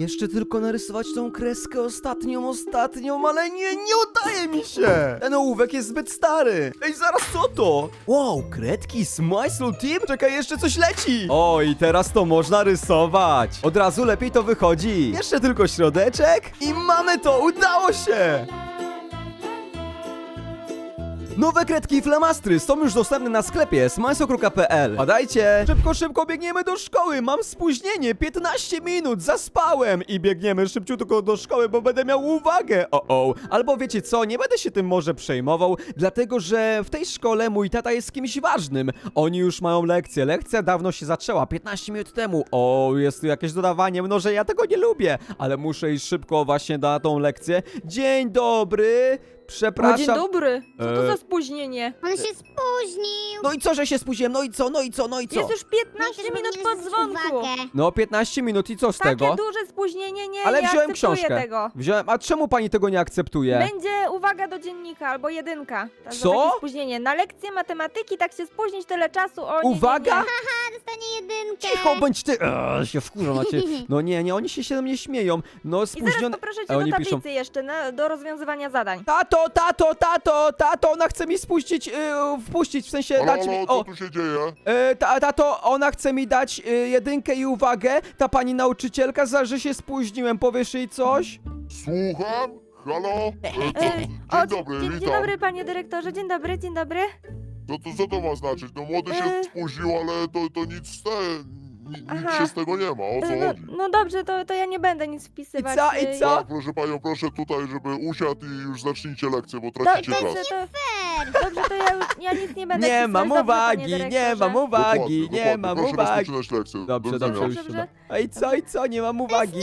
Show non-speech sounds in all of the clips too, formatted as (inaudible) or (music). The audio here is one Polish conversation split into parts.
Jeszcze tylko narysować tą kreskę ostatnią, ostatnią, ale nie, nie udaje mi się! Ten ołówek jest zbyt stary! Ej, zaraz co to? Wow, kredki, Smysl Team? Czekaj, jeszcze coś leci! O, i teraz to można rysować! Od razu lepiej to wychodzi! Jeszcze tylko środeczek i mamy to, udało się! Nowe kredki i flamastry są już dostępne na sklepie smajsokruka.pl Padajcie! Szybko, szybko biegniemy do szkoły! Mam spóźnienie! 15 minut! Zaspałem! I biegniemy szybciutko do szkoły, bo będę miał uwagę! O, o! Albo wiecie co? Nie będę się tym może przejmował, dlatego że w tej szkole mój tata jest kimś ważnym. Oni już mają lekcję. Lekcja dawno się zaczęła, 15 minut temu. O, jest tu jakieś dodawanie, no że ja tego nie lubię, ale muszę iść szybko właśnie na tą lekcję. Dzień dobry! Przepraszam. dzień dobry. Co to E, za spóźnienie? On się spóźnił. No i co, że się spóźniłem? No i co, no i co, no i co? Jest już 15 Dlatego minut nie po dzwonku. uwagę. No 15 minut i co z Takie tego? duże spóźnienie, nie, Ale nie wziąłem akceptuję książkę. tego. Wziąłem, a czemu pani tego nie akceptuje? Będzie uwaga do dziennika albo jedynka. Za Co? takie spóźnienie. Na lekcję matematyki tak się spóźnić tyle czasu. O, nie, Uwaga! Nie, Cicho bądź ty! Eee, się wkurzą na ciebie. (laughs) No nie, nie, oni się się na mnie śmieją. No I zaraz spóźnione... poproszę A cię oni do piszą- tablicy jeszcze na, do rozwiązywania zadań. Tato, tato, tato, tato, ona chce mi spuścić, yy, wpuścić, w sensie Halo, dać mi... halo, co O, tu się dzieje? yy, ta, tato, ona chce mi dać yy, jedynkę i uwagę. Ta pani nauczycielka, za że się spóźniłem. Powiesz jej coś? Słucham? Halo? E, co, E, dzień dobry, dzień, witam. dzień dobry panie dyrektorze, dzień dobry, dzień dobry. No to co to ma znaczyć? No młody się E. spóźnił, ale to, to nic, z te, ni- nic Aha. się z tego nie ma, o co E, No, chodzi? no dobrze, to, to ja nie będę nic wpisywać. co, i E, co? Tak, proszę panią, proszę tutaj, żeby usiadł i już zacznijcie lekcję, bo Do, tracicie dobrze, czas. to, Fair. dobrze, to ja, już, ja nic nie będę Nie wpisywać. mam Dobrze, uwagi, nie dyrektorze. mam uwagi, Dokładnie, nie dokładnie. mam Proszę uwagi. rozpoczynać lekcję. Dobrze, Do dobrze, widzenia. już Dobrze, i co, i co, nie mam uwagi.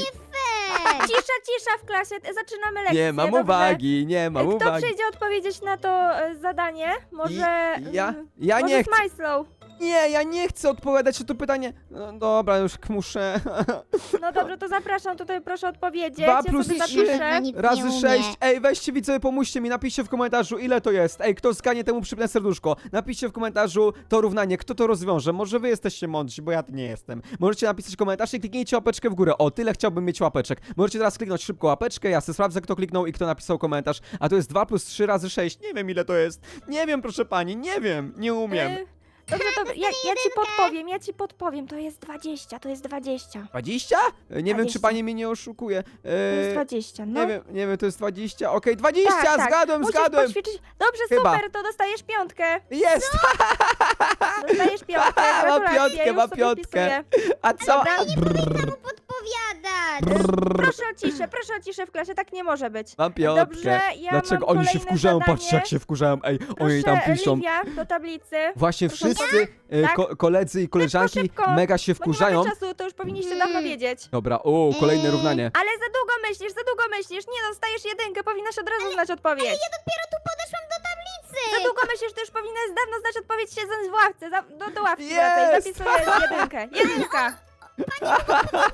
Cisza, cisza w klasie, zaczynamy lekcję. Nie mam dobrze? uwagi, nie mam Kto uwagi. przyjdzie odpowiedzieć na to e, zadanie? Może... I- ja- mm, ja może nie chcę. Smajslow. Nie, ja nie chcę odpowiadać na to pytanie. No dobra, już muszę. (laughs) No dobrze, to zapraszam tutaj, proszę odpowiedzieć. Dwa ja plus sobie trzy. zapiszę. Nic nie Razy umie. sześć. Ej, weźcie widzowie, pomóżcie mi, napiszcie w komentarzu, ile to jest. Ej, kto zganie temu przypnę serduszko. Napiszcie w komentarzu to równanie, kto to rozwiąże. Może wy jesteście mądrzy, bo ja nie jestem. Możecie napisać komentarz i kliknijcie łapeczkę w górę. O, tyle chciałbym mieć łapeczek. Możecie teraz kliknąć szybko łapeczkę, ja sobie sprawdzę, kto kliknął i kto napisał komentarz. A to jest 2 plus 3 razy 6. Nie wiem, ile to jest. Nie wiem, proszę pani, nie wiem, nie umiem. E, Dobrze, to ja, ja ci podpowiem, ja ci podpowiem. To jest 20, to jest 20. 20? E, Nie wiem, czy 20. pani mnie nie oszukuje. To jest E, 20, no. Nie wiem, nie wiem, to jest 20. Okej, 20, Tak, tak. zgadłem, Musisz zgadłem. poćwiczyć. Dobrze, Chyba. super, to dostajesz piątkę. Jest! Dostajesz piątkę. (laughs) Ma Gratulacje, piątkę, już ma sobie piątkę. wpisuję. A co? Dobra. Proszę o ciszę, proszę o ciszę w klasie, tak nie może być. Mam piątkę. Dobrze, ja Dlaczego mam oni się kolejne wkurzają? zadanie. Patrzcie, jak się wkurzają. Ej, Proszę, oni tam piszą. Livia, do tablicy. Właśnie Proszę wszyscy e, Tak. ko koledzy i koleżanki szybko. mega się Bo nie wkurzają. mamy czasu, to już powinniście dawno wiedzieć. Dobra, o, kolejne Ej. równanie. Ale za długo myślisz, za długo myślisz. Nie, dostajesz jedynkę, powinnaś od razu znać odpowiedź. Ja dopiero tu podeszłam do tablicy. Za długo myślisz, to już powinnaś dawno znać odpowiedź, siedząc w ławce. Za, do, do ławki Jest! wracaj, zapisuję jedynkę. Jedynka.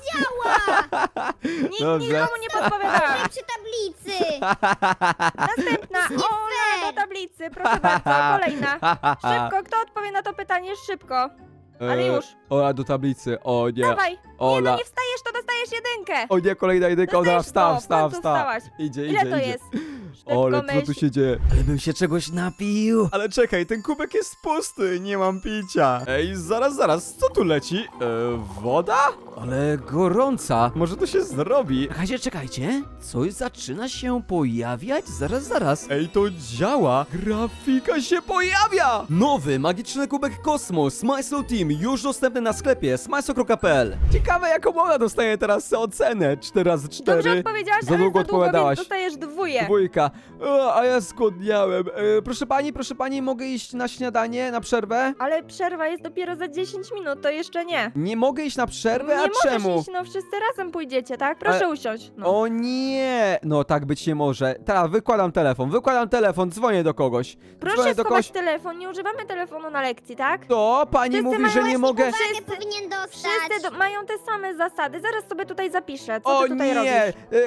Działa. (laughs) Nikt Dobrze. nikomu nie podpowiadałam. (laughs) Przy tablicy. Następna. Ola do tablicy, proszę bardzo, kolejna. (laughs) Szybko, kto odpowie na to pytanie? Szybko. Ale E, już. Ola do tablicy, o nie. Dawaj. Nie, Ola. no nie wstajesz, to dostajesz jedynkę. O nie, kolejna jedynka, ona Dostajesz to, w wstaw, końcu wstaw. wstałaś. Idzie, Ile idzie, to idzie. jest? Szybko Ole, co tu myśl. się dzieje? Ale bym się czegoś napił. Ale czekaj, ten kubek jest pusty, nie mam picia. Ej, zaraz, zaraz, co tu leci? E, woda? Ale gorąca. Może to się zrobi. Czekajcie, czekajcie. Coś zaczyna się pojawiać? Zaraz, zaraz. Ej, to działa. Grafika się pojawia. Nowy, magiczny kubek Kosmos Smysl Team już dostępny na sklepie smysl.pl Ciekawe, jaką ona dostaje teraz ocenę. 4 razy 4 Dobrze odpowiedziałaś, Za ale długo za długo, odpowiadałaś. więc dostajesz dwóje. Dwójka. O, a ja skłodniałem. E, proszę pani, proszę pani, mogę iść na śniadanie, na przerwę? Ale przerwa jest dopiero za 10 minut, to jeszcze nie. Nie mogę iść na przerwę, nie a możesz czemu? iść, no wszyscy razem pójdziecie, tak? Proszę usiąść. No. O nie! No tak być nie może. Teraz wykładam telefon, wykładam telefon, dzwonię do kogoś. Proszę dzwonię do kogoś. telefon, nie używamy telefonu na lekcji, tak? To pani Wszyscy mówi, że nie mogę. Wszyscy- powinien dostać. Wszyscy do, mają te same zasady, zaraz sobie tutaj zapiszę, co O ty tutaj nie! robisz?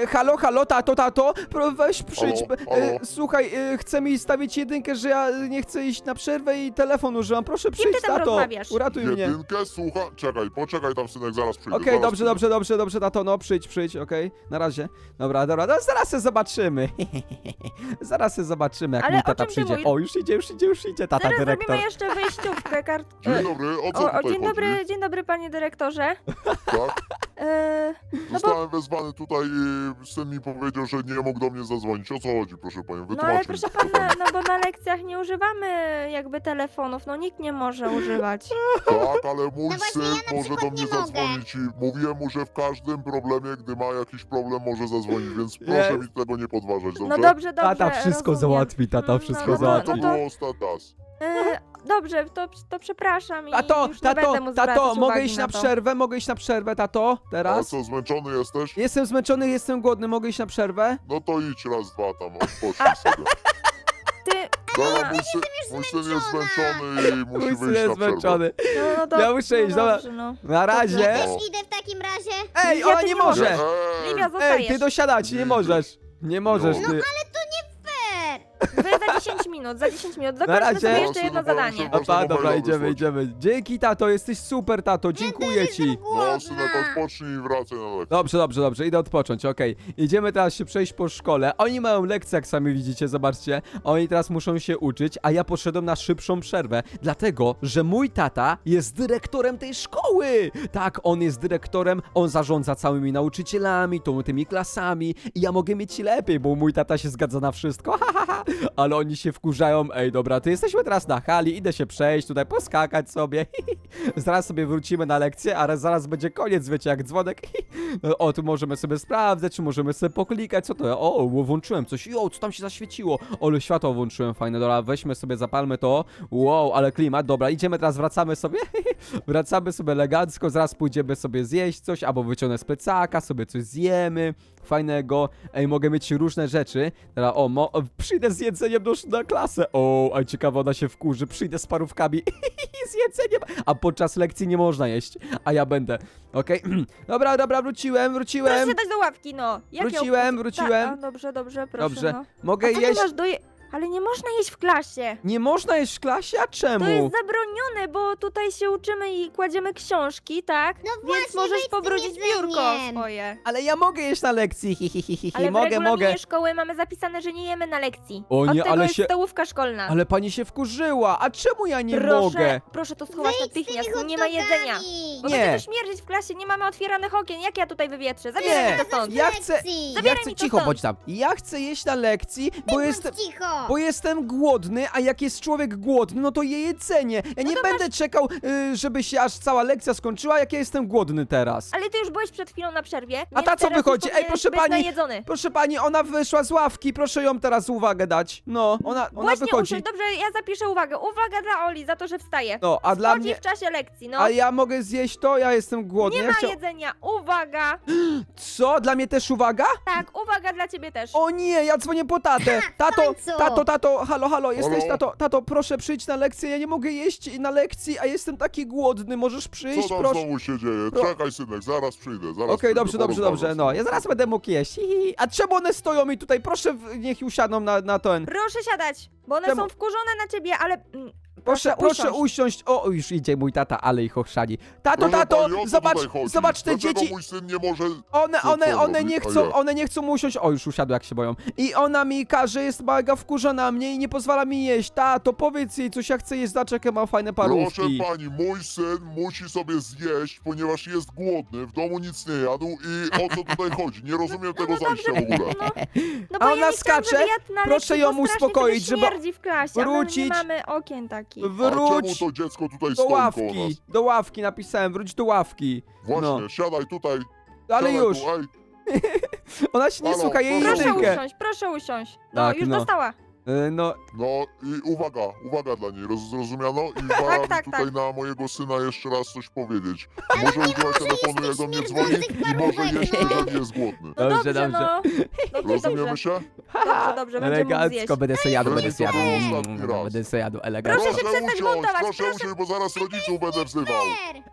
E, halo, halo, tato, tato, pro- weź przyjdź. E, słuchaj, e, chce mi stawić jedynkę, że ja e, nie chcę iść na przerwę i telefon używam. Proszę ty przyjść, tam tato. rozmawiasz? Uratuj mnie. Jedynkę, słucha... Czekaj, poczekaj tam, synek, zaraz przyjdę. Okej, zaraz dobrze, przyjdę. dobrze, dobrze, dobrze, tato, no przyjdź, przyjdź, okej, na razie. Dobra, dobra, no, zaraz się zobaczymy. (laughs) zaraz się zobaczymy, jak Ale mój o tata czym ty przyjdzie. mówisz? O, już idzie, już idzie, już idzie, tata Zaraz dyrektor. zrobimy jeszcze wyjściówkę kart... Dzień dobry, o co O, o, tutaj dzień chodzi? dobry, dzień dobry panie dyrektorze. Tak? E, no bo, Zostałem wezwany tutaj i syn mi powiedział, że nie mógł do mnie zadzwonić. O co chodzi, proszę panią? no ale proszę mi, pana, no bo na lekcjach nie używamy jakby telefonów, no nikt nie może używać. Tak, ale mój No właśnie, syn ja na może do przykład mnie nie mogę. zadzwonić i mówiłem mu, że w każdym problemie, gdy ma jakiś problem, może zadzwonić, więc proszę mi tego nie podważać, dobrze? No dobrze, dobrze, Tata wszystko rozumiem. załatwi, tata Mm, wszystko no, no, załatwi. To No to, było ostatni raz. e, dobrze, to, to przepraszam i Tato, już nie będę tato, mu tato, mogę uwagi iść na to. przerwę, mogę iść na przerwę, tato, A teraz? co, zmęczony jesteś? Jestem zmęczony, jestem głodny, mogę iść na przerwę? No to idź raz, dwa tam, (laughs) odpocznij sobie. Ty, Dobra, mój syn, mój syn jest zmęczony i musi Mój syn wyjść jest na przerwę. zmęczony. no, no to, Ja muszę iść, no dobra. dobrze, no. Na razie. Też idę w takim razie. Ej, Ja ona tu nie nie mogę. może! Ej, Livia, Ej, ty dosiadać, nie możesz. Nie możesz, No. ty. Minut, za 10 minut. Na Dokończmy razie. sobie jeszcze jedno proszę, zadanie. proszę. Opa, dobra, idziemy, idziemy. Dzięki, tato, jesteś super, tato, dziękuję ci. No, synek, odpocznij i wracaj na lekcję. Dobrze, dobrze, dobrze, idę odpocząć, okej. Idziemy teraz się przejść po szkole. Oni mają lekcje, jak sami widzicie, zobaczcie. Oni teraz muszą się uczyć, a ja poszedłem na szybszą przerwę, dlatego, że mój tata jest dyrektorem tej szkoły. Tak, on jest dyrektorem, on zarządza całymi nauczycielami, tą, tymi klasami i ja mogę mieć lepiej, bo mój tata się zgadza na wszystko, (laughs) ha, ha, ha. Ale oni się wkurzają, ej, dobra, to jesteśmy teraz na hali, idę się przejść, tutaj poskakać sobie. (laughs) Zaraz sobie wrócimy na lekcję, ale zaraz będzie koniec, wiecie, jak dzwonek. (laughs) O, tu możemy sobie sprawdzać, czy możemy sobie poklikać, co to? O, włączyłem coś, jo, co tam się zaświeciło? Ole, światło włączyłem, fajne, dobra, weźmy sobie, zapalmy to. Wow, ale klimat, dobra, idziemy teraz, wracamy sobie, (laughs) wracamy sobie elegancko, zaraz pójdziemy sobie zjeść coś, albo wyciągnę z plecaka, sobie coś zjemy, fajnego. Ej, mogę mieć różne rzeczy. Teraz, o, mo, przyjdę z jedzeniem do, na klasę. O, a ciekawe, ona się wkurzy, przyjdę z parówkami (laughs) z jedzeniem, a podczas lekcji nie można jeść, a ja będę. Okej, (clears throat) dobra, dobra, wróciłem, wróciłem. Proszę dać do ławki, no. Jak Wróciłem, ją- wróciłem. Ta, a, dobrze, dobrze, proszę, Dobrze, no. mogę A co ty jeść. masz do je... Ale nie można jeść w klasie. Nie można jeść w klasie, a czemu? To jest zabronione, bo tutaj się uczymy i kładziemy książki, tak? No Więc właśnie, możesz wejdź z tym pobrudzić jedzeniem. biurko swoje. Ale ja mogę jeść na lekcji, hi, hi, hi, hi, hi. Ale w mogę, regulaminie mogę. szkoły mamy zapisane, że nie jemy na lekcji. O Od nie, tego ale jest się- stołówka szkolna. Ale pani się wkurzyła, a czemu ja nie proszę, mogę? proszę to schować Wejdź z tymi natychmiast, nie ma jedzenia. Bo Nie. będzie to śmierdzić w klasie, nie mamy otwieranych okien. Jak ja tutaj wywietrzę? Zabieraj Nie. mi to stąd. Ja chcę- Lekcji. Ja Zabieraj chcę, mi to cicho stąd. bądź tam. Ja chcę jeść na lekcji, bo Bądź jestem... cicho. Bo jestem głodny, a jak jest człowiek głodny, no to je jedzenie. Ja nie to będę czekał, y, żeby się aż cała lekcja skończyła, jak ja jestem głodny teraz. Ale ty już byłeś przed chwilą na przerwie. A więc ta co teraz już wychodzi? Ej, powinieneś proszę być pani, najedzony. Proszę pani, ona wyszła z ławki, proszę ją teraz uwagę dać. No, ona, ona Właśnie wychodzi. usiądź. Dobrze, ja zapiszę uwagę. Uwaga dla Oli za to, że wstaje. No, a dla mnie... w czasie lekcji, no. A ja mogę zjeść to? Ja jestem głodny. Nie ja ma chciał- jedzenia. Uwaga! (gasps) Co? Dla mnie też uwaga? Tak, uwaga dla ciebie też. O nie, ja dzwonię po tatę. (laughs) Tato, końcu. Tato, tato, halo, halo, jesteś Halo? tato, tato, proszę przyjdź na lekcję, ja nie mogę jeść na lekcji, a jestem taki głodny, możesz Co przyjść, tam proszę. znowu się dzieje? Pro- Czekaj, synek, zaraz przyjdę, zaraz Okej, przyjdę, dobrze, dobrze, porozmawiam dobrze, z no, ja zaraz będę mógł jeść. Hi, hi. A czemu one stoją mi tutaj? Proszę, w- niech usiadną na, na ten. Proszę siadać, bo one Czemu? są wkurzone na ciebie, ale... mm, Proszę, proszę usiąść. O, już idzie mój tata, ale ich ochrzani. Tato, Proszę tato, pani, o co zobacz, tutaj chodzi? zobacz te Dlaczego dzieci. mój syn nie może... One, Co one, to one robi? nie A chcą, ja? one nie chcą usiąść. O, już usiadły, jak się boją. I ona mi każe, jest mega wkurzona na mnie i nie pozwala mi jeść. Tato, powiedz jej coś, ja chcę jeść, jakie mam fajne Proszę parówki. pani, mój syn musi sobie zjeść, ponieważ jest głodny, w domu nic nie jadł i o co tutaj (laughs) chodzi? Nie rozumiem tego no zajścia w ogóle. No, no A ona ja nie chciałam, skacze? żeby jadł na Proszę lekcji, ją bo strasznie uspokoić, żeby śmierdzi w klasie, a my wrócić. nie mamy okien takich. A Wróć czemu to dziecko tutaj do stoi koło nas? ławki. Do ławki napisałem, wróć do ławki. Właśnie, No. siadaj tutaj. Ale siadaj już, Tu, ej, (laughs) ona się nie Halo, słucha, jej proszę Proszę jedynkę. usiąść, proszę usiąść. No, Tak, już no. dostała. Y, No, no i uwaga, uwaga dla niej, roz, zrozumiano? I (laughs) wara mi tak, tutaj tak. na mojego syna jeszcze raz coś powiedzieć. (laughs) Może używać telefonu, jak do mnie dzwoni i może jeść, no. jeżeli jest głodny. No Dobrze, dobrze, dobrze. no. Dobrze, (laughs) dobrze. Rozumiemy się? Dobrze, dobrze, będzie mógł zjeść. elegancko, będę sobie jadł, będę sobie jadł. Proszę, ostatni Mm, raz. Będę sobie jadł elegancko. Proszę się przestać usiąść, montować, proszę proszę. usiąść, bo zaraz rodziców będę wzywał.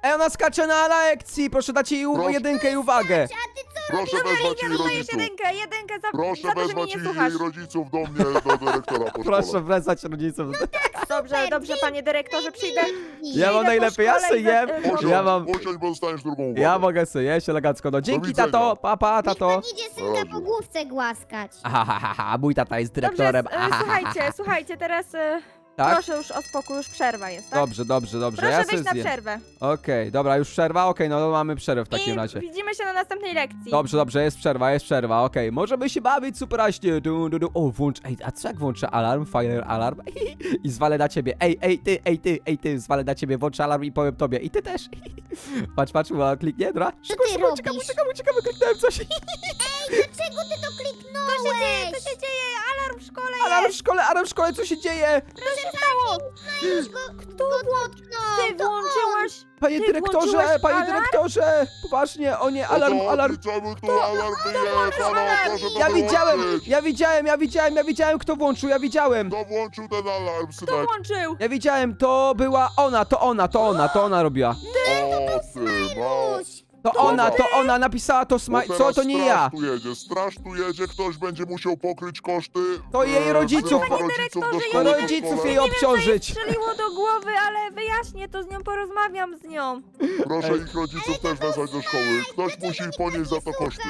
Ej, ona skacze na lekcji, proszę dać jej u- Proszę. jedynkę i uwagę. A ty co Proszę Dobra, wezwać jej rodziców. jedynkę, jedynkę za, Proszę za to, że mnie wezwać nie jej rodziców do mnie, do dyrektora po Proszę szkole. wracać rodzicom. Dobrze, dobrze, panie dyrektorze, przyjdę. Ja mam najlepiej, ja szkole sobie i za- jem. e, Usiądź, Ja mam- usiądź, bo dostaniesz drugą uwagę. Ja mogę sobie jeść elegancko. No dzięki widzenia. tato, papa, Niech tato. pan idzie synka po główce głaskać. Aha, ha, ha, ha, mój tata jest Dobrze, dyrektorem. e, Aha, ha, ha, słuchajcie, słuchajcie, teraz e, Tak? proszę już o spokój, już przerwa jest, tak? Dobrze, dobrze, dobrze. Proszę ja wyjść na zjem. przerwę. Okej, dobra, już przerwa? Okej, no to mamy przerwę w takim I razie. widzimy się na następnej lekcji. Dobrze, dobrze, jest przerwa, jest przerwa, okej. Możemy się bawić superaśnie. Du, du, du. O, włącz, ej, a co jak włączę alarm, fire alarm (laughs) i zwalę na ciebie. Ej, ej, ty, ej, ty, ej, ty, zwalę na ciebie, włączę alarm i powiem tobie. I ty też. (laughs) patrz, patrz, uwaga, kliknie, dobra. Szybko, ty szybko, uciekamy, robisz? kliknąłem coś. Dlaczego ty to kliknąłeś? (laughs) Co się dzieje? Co się dzieje? Alarm w szkole Alarm w szkole, alarm co się dzieje? Co się stało? Już go, Kto dotknął? Ty włączyłaś... Panie Ty dyrektorze, włączyłeś panie alarm? dyrektorze, poważnie, o nie, alarm, to alarm. Czemu tu alarm? Halo, proszę to Ja widziałem, ja widziałem, ja widziałem, ja widziałem, kto włączył, ja widziałem. Kto włączył ten alarm, Kto synek? włączył? Ja widziałem, to była ona, to ona, to ona, to ona robiła. O, ty, no. To ona, to ona napisała to Bo smaj... Co, teraz to nie straż ja. tu jedzie, straż tu jedzie, ktoś będzie musiał pokryć koszty. To jej e, rodziców, wzywa panie dyrektorze, szkoły, rodziców szkoły. jej Nie wiem, co jej obciążyć. strzeliło do głowy, ale wyjaśnię to z nią, porozmawiam z nią. Proszę ich rodziców też wezwać do szkoły. Ktoś musi ponieść za to koszty.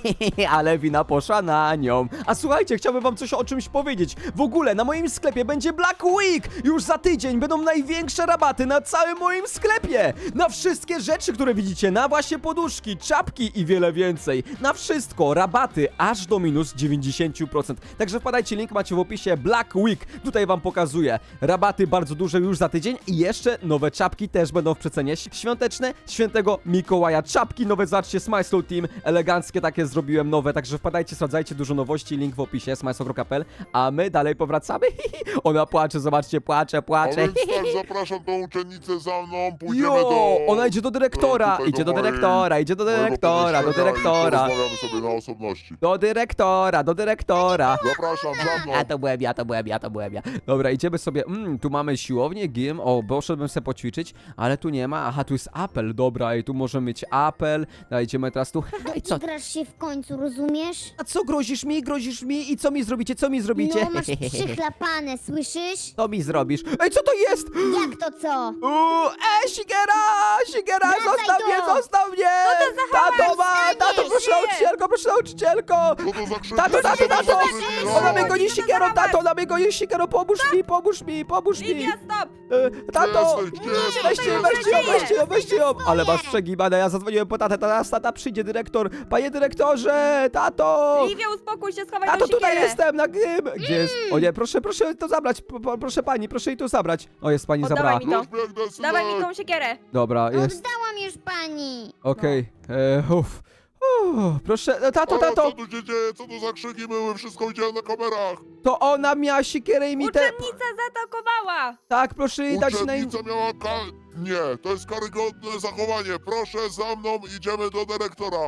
(laughs) Ale wina poszła na nią. A słuchajcie, chciałbym wam coś o czymś powiedzieć. W ogóle na moim sklepie będzie Black Week. Już za tydzień będą największe rabaty na całym moim sklepie. Na wszystkie rzeczy, które widzicie, na właśnie poduszki, czapki i wiele więcej. Na wszystko rabaty aż do minus 90%. Także wpadajcie, link macie w opisie Black Week. Tutaj wam pokazuję. Rabaty bardzo duże już za tydzień i jeszcze nowe czapki też będą w przecenie świąteczne. Świętego Mikołaja. Czapki nowe, zobaczcie, Smyslow Team. Eleganckie takie zrobiłem nowe, także wpadajcie, sprawdzajcie dużo nowości. Link w opisie, smyslow.pl. A my dalej powracamy. (laughs) Ona płacze, zobaczcie, płacze, A płacze. więc tak, zapraszam tą uczennicę za mną, pójdziemy Jo, do... ona idzie do dyrektora, tutaj idzie do mojej- dyrektora, idzie do dyrektora, do dyrektora. Porozmawiamy sobie na osobności. Do dyrektora, do dyrektora. Zapraszam za mną. A to byłem ja, to byłem ja, to byłem ja. Dobra, idziemy sobie. Mm, tu mamy siłownię, gym. O, poszedłbym sobie poćwiczyć, ale tu nie ma. Aha, tu jest apel. Dobra, i tu możemy mieć apel. Idziemy teraz tu. I co? Grasz się w końcu, rozumiesz? A co grozisz mi? Grozisz mi? I co mi zrobicie? Co mi zrobicie? No, masz przychlapane, słyszysz? Co mi zrobisz? Ej, co to jest? Jak to co? Uuu, ej, Sigera! Sigera, Wracaj zostaw tu! Mnie, zostaw mnie! Tato ma! Tato, proszę Żyje! nauczycielko, proszę nauczycielko! Co to za krzyk? Tato, tato, to tato! Ona mnie No, goni nie zabawać! tato, ona mnie goni Sigero, pomóż mi, pomóż mi, pomóż mi! Livia, stop! E, Tato! Weźcie ją, weźcie ją, weźcie ją, weźcie ją! Ale was przegibane, ja zadzwoniłem po tatę, teraz tata przyjdzie, dyrektor! Panie dyrektorze, tato! Livia, uspokój się, schowaj Tato, tą tutaj siekierę. jestem, na gym! Gdzie jest? O nie, proszę, proszę to zabrać, po- po- proszę pani, proszę jej to zabrać. O, jest pani Oddawaj zabrała. mi to. Dawaj mi tą siekierę. Dobra, jest. Już pani. Okej, e, uff. Uff, Proszę, e, tato, O, tato, Co tu się dzieje? Co to za krzyki były? Wszystko widziałem na kamerach. to ona miała siekierę i mi te... Uczennica zaatakowała. Tak, proszę jej dać na... Uczennica miała ka... Nie, to jest karygodne zachowanie. Proszę za mną, idziemy do dyrektora.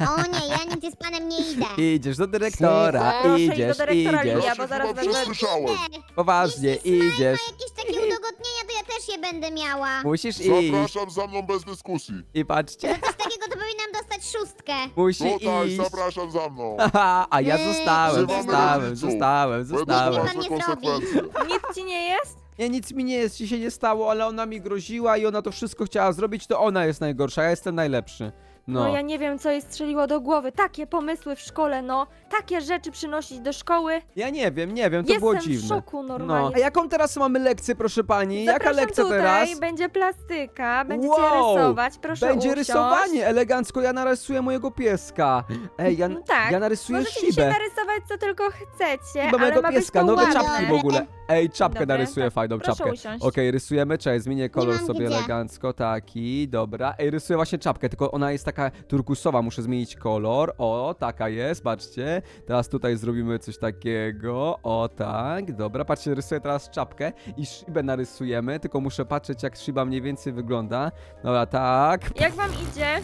O nie, ja nigdzie z panem nie idę. (laughs) Idziesz do dyrektora, Proszę iść do idziesz, dyrektora, idziesz. Livia, Ja bo zaraz chyba będę... przesłyszałem. Poważnie, Jeśli Smile idziesz. ma jakieś takie udogodnienia, to ja też je będę miała. Musisz iść. Zapraszam za mną bez dyskusji. I patrzcie, Coś takiego to powinnam dostać szóstkę. musi Tutaj, iść. zapraszam za mną. (laughs) Haha, a ja Yy, zostałem, wzywamy zostałem, rodziców. zostałem, Będą zostałem. pan poważne nie konsekwencje. Nic ci nie jest? Nie, nic mi nie jest, ci się nie stało, ale ona mi groziła i ona to wszystko chciała zrobić, to ona jest najgorsza, ja jestem najlepszy. No. No. ja nie wiem, co jej strzeliło do głowy. Takie pomysły w szkole, no. Takie rzeczy przynosić do szkoły. Ja nie wiem, nie wiem, to Jestem było w dziwne. szoku No. normalnie. A jaką teraz mamy lekcję, proszę pani? Jaka Zapraszam lekcja tutaj, teraz? będzie plastyka, będziecie Wow, rysować, proszę Będzie usiąść. rysowanie, elegancko, ja narysuję mojego pieska. Ej, ja, No (laughs) tak, ja narysuję Możecie dzisiaj szybę. narysować, co tylko chcecie, Chyba ale mojego ma być pieska, to nowe ładne. czapki w ogóle. Ej, czapkę Dobra, narysuję, tak, fajną proszę czapkę. usiąść. Okej, rysujemy, czekaj, zmienię kolor mam sobie gdzie. elegancko, taki, dobra. Ej, rysuję właśnie czapkę, tylko ona jest taka turkusowa, muszę zmienić kolor. O, taka jest, patrzcie. Teraz tutaj zrobimy coś takiego, o tak, dobra. Patrzcie, rysuję teraz czapkę i szybę narysujemy, tylko muszę patrzeć, jak szyba mniej więcej wygląda. Dobra, tak, Jak wam idzie?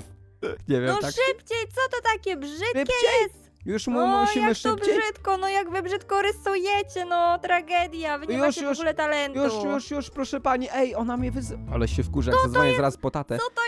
nie wiem, No tak. szybciej, co to takie brzydkie Szybciej? jest? Już mu O, musimy jak to szybciej. brzydko, no jak wy brzydko rysujecie, no tragedia, wy nie Już, macie już, w ogóle talentu. Już, już, już, proszę pani, ej, ona mnie wyzy... Ale się wkurza, jak zadzwonię zaraz po tatę. Co to?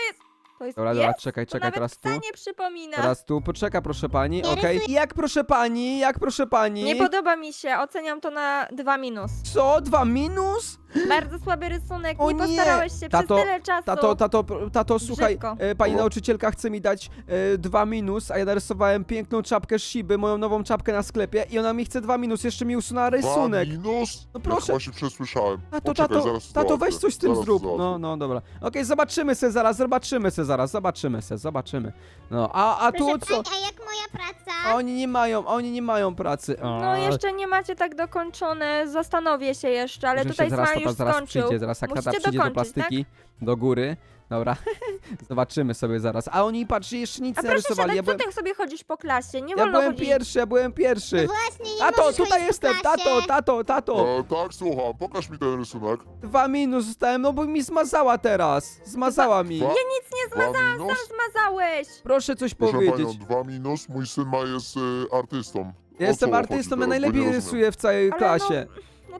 To jest Dobra, dobra, pies? czekaj, To czekaj, nawet teraz tu. psa nie przypomina. Teraz tu, poczeka proszę pani, Ja okej. Jak proszę pani, jak proszę pani? Nie podoba mi się, oceniam to na dwa minus. Co? Dwa minus? Bardzo słaby rysunek, O nie nie! postarałeś się Tato, przez tyle czasu. Tato, tato, tato, słuchaj, Brzydko. e, pani nauczycielka chce mi dać e, dwa minus, a ja narysowałem piękną czapkę Shiby, moją nową czapkę na sklepie i ona mi chce dwa minus, jeszcze mi usunęła rysunek. Dwa minus? No Ja proszę. chyba się przesłyszałem. Tato, Poczekaj, tato, zaraz to tato, załatwię. weź coś z tym Zaraz zrób. załatwię. No, no, dobra. Okej, zobaczymy se zaraz, zobaczymy se zaraz, zobaczymy se, zobaczymy. No, a, a tu Proszę co? pani, a jak moja praca? Oni nie mają, oni nie mają pracy. No A, jeszcze nie macie tak dokończone, zastanowię się jeszcze, ale Że się tutaj zaraz Smile tata już zaraz skończył. przyjdzie, zaraz jak tata Musicie przyjdzie do dokończyć, plastyki, do góry. Dobra, (laughs) zobaczymy sobie zaraz. A oni, patrzcie, jeszcze nic A nie proszę narysowali. siadać, Ja byłem, ty sobie chodzisz po klasie? Nie ja wolno byłem chodzić. pierwszy, ja byłem No pierwszy. właśnie, nie Tato, możesz tutaj chodzić po jestem, tato, klasie. tato, tato. E, tak, słucham, pokaż mi ten rysunek. Dwa minus zostałem, no bo mi zmazała teraz. Zmazała mi. Dwa, Ja nic nie dwa zmazałam, minus? sam zmazałeś. Proszę coś Proszę powiedzieć. panią, dwa minus, mój syn ma jest e, artystą. O Ja jestem co artystą, ja teraz, bo najlepiej rozumiem. rysuję w całej Ale klasie.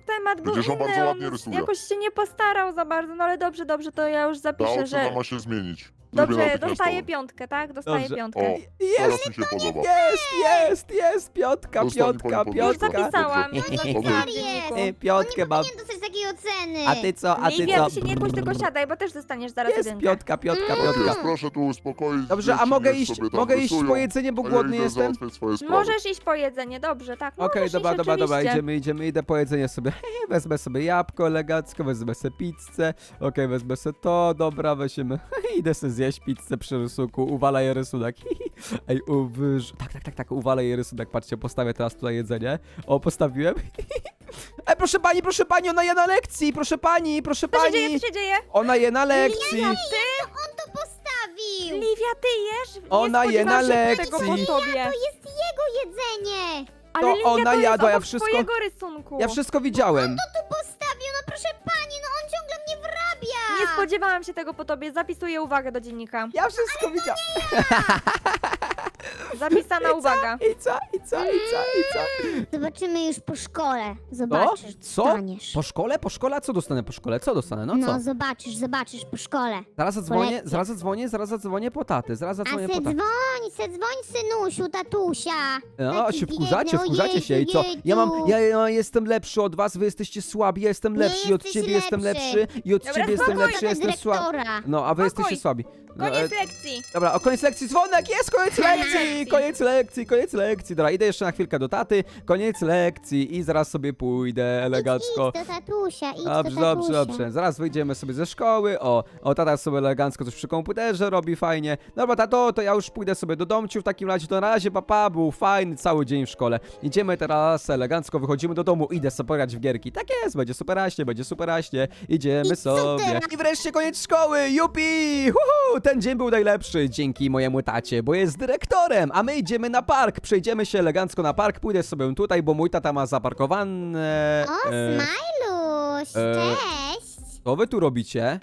Temat był Przecież on inny, bardzo ładnie rysuje. jakoś się nie postarał za bardzo, no ale dobrze, dobrze, to ja już Ta zapiszę, ocena że... ma się zmienić. Dobrze, dostaję piątkę, tak? Dostaję Dobrze. piątkę. O, Jest, teraz mi się podoba. jest, jest, jest, piątka, Dostanie piątka, pani Już podwyżkę. piątka. zapisałam, Dobrze. już Dobrze. Dobrze. On Piątkę nie mam. powinien dostać takiej oceny. A ty co, a ty Liwia, co? ty się nie kłóć, tylko siadaj, bo też dostaniesz zaraz Jest jedynkę. piątka, piątka, Mm. Tak piątka. jest, proszę tu uspokoić. Dobrze, a dzieci, mogę niech iść, sobie tam mogę iść rysują, po jedzenie, bo a ja głodny idę jestem? załatwiać swoje sprawy. Możesz iść po jedzenie, dobrze, tak, Okej, możesz dobra, iść, dobra, dobra, oczywiście. idziemy, idziemy, idę po jedzenie sobie. (laughs) wezmę sobie jabłko elegancko, wezmę sobie pizzę. Okej, wezmę sobie to, dobra, weźmiemy. (laughs) idę sobie zjeść pizzę przy rysunku, uwalaj rysunek. (laughs) Ej, uwyż... Tak, tak, tak, tak, uwalaj rysunek, patrzcie, postawię teraz tutaj jedzenie. O, postawiłem. (laughs) Ej, proszę pani, proszę pani, ona je na lekcji, proszę pani, proszę Co się dzieje, pani. co się dzieje? Ona je na lekcji. Nie, no on to postawił. Liwia, ty jesz? Nie Ona je na spodziewałam się tego po lekcji. tobie. To jest jego jedzenie. Ale Liwia, ona to jadła, jest ja obok wszystko- twojego rysunku. Ja wszystko widziałem. To tu postawił, no proszę pani, no on. Nie spodziewałam się tego po tobie, zapisuję uwagę do dziennika. Ja wszystko widziałem. (laughs) (laughs) Zapisana uwaga. I co, i co, i co, i co? Zobaczymy już po szkole. Zobaczysz, Co? dostaniesz. Po szkole? Po szkole? A co dostanę po szkole? Co dostanę? No co? No zobaczysz, zobaczysz po szkole. Zaraz zadzwonię, lekcjach. zaraz zadzwonię, zaraz zadzwonię po taty, zaraz A zadzwonię se po taty. dzwoń, se dzwoń synusiu, tatusia. No, Taki się wkurzacie, biedny, wkurzacie się i co? Ja mam, jejku. ja, ja jestem lepszy od was, wy jesteście słabi, ja jestem lepszy i od jesteś ciebie jestem lepszy. lepszy i od Dobra, ciebie jestem lepszy, jestem słaby. dyrektora. No, a wy Spokój. jesteście słabi. No, e, Koniec lekcji. Dobra, o koniec lekcji dzwonek, jest koniec lekcji, lekcji. koniec lekcji, koniec lekcji. Dobra, idę jeszcze na chwilkę do taty, koniec lekcji i zaraz sobie pójdę elegancko. Idź, idź do tatusia, idź Dobrze, do dobrze, tatusia. dobrze. Zaraz wyjdziemy sobie ze szkoły. O, o tata sobie elegancko coś przy komputerze robi fajnie. Dobra, tato, to ja już pójdę sobie do domciu w takim razie. To na razie papa, był fajny cały dzień w szkole. Idziemy teraz elegancko, wychodzimy do domu, idę sobie pograć w gierki. Tak jest, będzie superaśnie, będzie superaśnie. Idziemy I sobie. I wreszcie koniec szkoły, jupi! Uhu, ten dzień był najlepszy dzięki mojemu tacie, bo jest dyrektorem, a my idziemy na park. Przejdziemy się elegancko na park, pójdę sobie tutaj, bo mój tata ma zaparkowane... O, e, Smajluś, e, cześć. co wy tu robicie?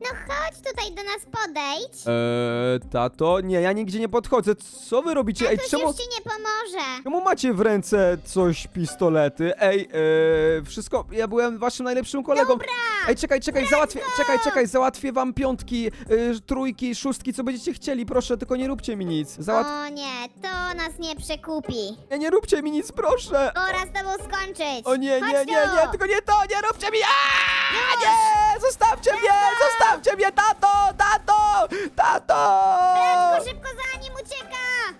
No chodź tutaj do nas podejdź. Eee, tato? Nie, ja nigdzie nie podchodzę. Co wy robicie? Ej, Tatuś czemu, już ci nie pomoże. czemu macie w ręce coś, pistolety? Ej, eee, wszystko, ja byłem waszym najlepszym kolegą. Dobra. Ej, czekaj, czekaj, załatwię, czekaj, czekaj, załatwię wam piątki, y, trójki, szóstki, co będziecie chcieli, proszę, tylko nie róbcie mi nic. Załat... O nie, to nas nie przekupi. Nie, nie róbcie mi nic, proszę. Pora z tobą skończyć. O nie, nie, Chodź nie, tu. nie, tylko nie to, nie róbcie mi! Aaaa! Nie! Zostawcie mnie, zostawcie mnie, tato, tato, tato! Prędko, szybko za